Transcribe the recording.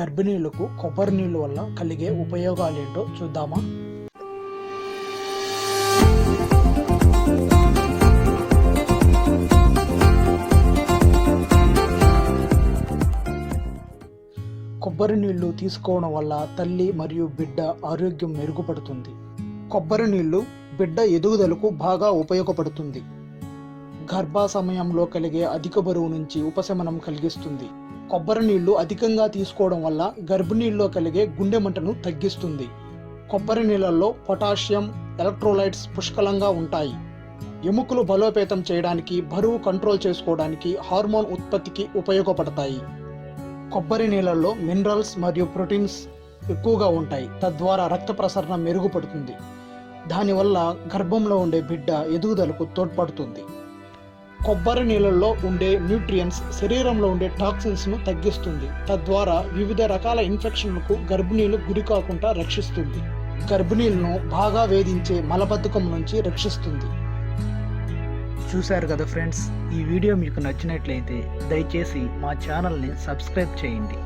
గర్భిణీలకు కొబ్బరి నీళ్ళు వల్ల కలిగే ఉపయోగాలేంటో చూద్దామా? కొబ్బరి నీళ్ళు తీసుకోవడం వల్ల తల్లి మరియు బిడ్డ ఆరోగ్యం మెరుగుపడుతుంది. కొబ్బరి నీళ్ళు బిడ్డ ఎదుగుదలకు బాగా ఉపయోగపడుతుంది. గర్భ సమయంలో కలిగే అధిక బరువు నుంచి ఉపశమనం కలిగిస్తుంది. కొబ్బరి నీళ్ళు అధికంగా తీసుకోవడం వల్ల గర్భిణీల్లో కలిగే గుండె మంటను తగ్గిస్తుంది. కొబ్బరి నీళ్ళల్లో పొటాషియం ఎలక్ట్రోలైట్స్ పుష్కలంగా ఉంటాయి. ఎముకలు బలోపేతం చేయడానికి బరువు కంట్రోల్ చేసుకోవడానికి హార్మోన్ ఉత్పత్తికి ఉపయోగపడతాయి. కొబ్బరి నీళ్ళల్లో మినరల్స్ మరియు ప్రోటీన్స్ ఎక్కువగా ఉంటాయి. తద్వారా రక్త ప్రసరణ మెరుగుపడుతుంది. దానివల్ల గర్భంలో ఉండే బిడ్డ ఎదుగుదలకు తోడ్పడుతుంది. కొబ్బరి నీళ్ళల్లో ఉండే న్యూట్రియన్స్ శరీరంలో ఉండే టాక్సిన్స్ను తగ్గిస్తుంది. తద్వారా వివిధ రకాల ఇన్ఫెక్షన్లకు గర్భిణీలు గురి కాకుండా రక్షిస్తుంది. గర్భిణీలను బాగా వేధించే మలబద్ధకం నుంచి రక్షిస్తుంది. చూశారు కదా ఫ్రెండ్స్ ఈ వీడియో మీకు నచ్చినట్లయితే దయచేసి మా ఛానల్ని సబ్స్క్రైబ్ చేయండి.